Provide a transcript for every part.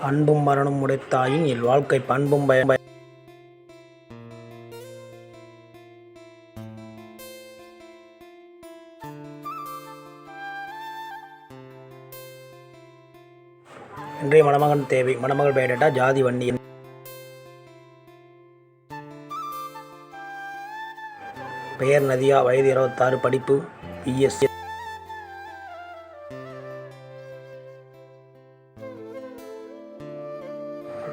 அன்பும் மரணம் உடைத்தாயின் என் வாழ்க்கை பண்பும் பயம் பய- இன்றைய மணமகன் தேவை. மணமகள் பெயரிட்டா ஜாதி வன்னி பெயர் நதியா வயது இருபத்தாறு படிப்பு பிஎஸ்சி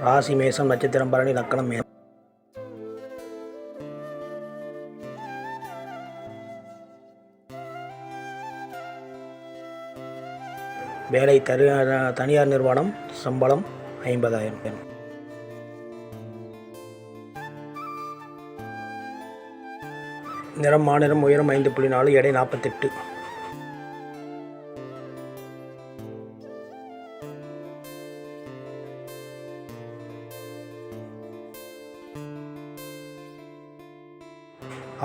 ராசி மேசம் நட்சத்திரம் பரணி லக்கணம் மேசம் வேலை தரு தனியார் நிறுவனம் சம்பளம் ஐம்பதாயிரம் நிறம் மாநிலம் உயரம் ஐந்து புள்ளி நாலு எடை நாற்பத்தெட்டு.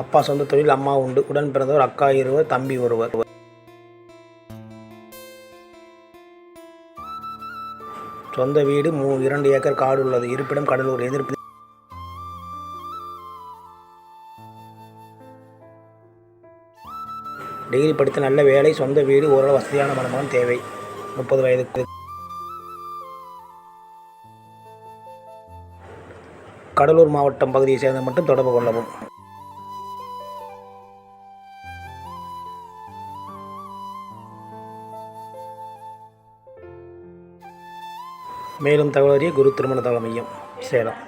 அப்பா சொந்த தொழில் அம்மா உண்டு. உடன் பிறந்தவர் அக்கா இருவர் தம்பி ஒருவர். சொந்த வீடு மூ இரண்டு ஏக்கர் காடு உள்ளது. இருப்பிடம் கடலூர் எதிர்ப்பு. டிகிரி படித்த நல்ல வேலை சொந்த வீடு ஓரளவு வசதியான மணமகன் தேவை. முப்பது வயதுக்கு. கடலூர் மாவட்டம் பகுதியை சேர்ந்த மட்டும் தொடர்பு கொள்ளவும். மேலும் தகவல் அறிய குரு திருமண தகவல் மையம் சேலம்.